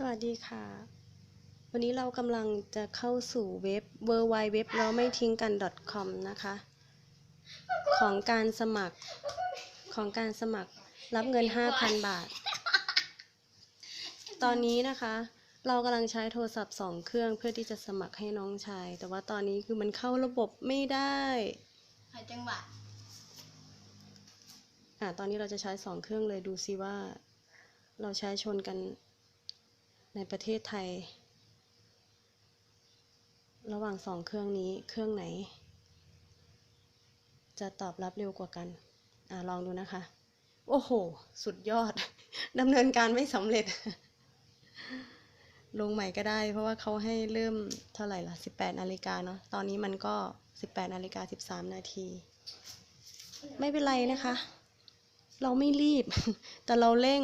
สวัสดีค่ะ วันนี้เรากำลังจะเข้าสู่เว็บ w w w เราไม่ทิ้งกัน .com นะคะ ของการสมัครของการสมัครรับเงิน 5,000 บาท ตอนนี้นะคะ เรากำลังใช้โทรศัพท์สองเครื่องเพื่อที่จะสมัครให้น้องชาย แต่ว่าตอนนี้คือมันเข้าระบบไม่ได้หาจังหวะอะตอนนี้เราจะใช้สองเครื่องเลยดูซิว่า เราใช้ชนกัน ในประเทศไทย ระหว่างสองเครื่องนี้เครื่องไหน จะตอบรับเร็วกว่ากัน อะลองดูนะคะ โอ้โห สุดยอดดำเนินการไม่สำเร็จ ลงใหม่ก็ได้ เพราะว่าเขาให้เริ่มเท่าไหร่ล่ะ18นาฬิกาเนาะตอนนี้มันก็ 18นาฬิกา13นาทีไม่เป็นไรนะคะ เราไม่รีบ แต่เราเร่ง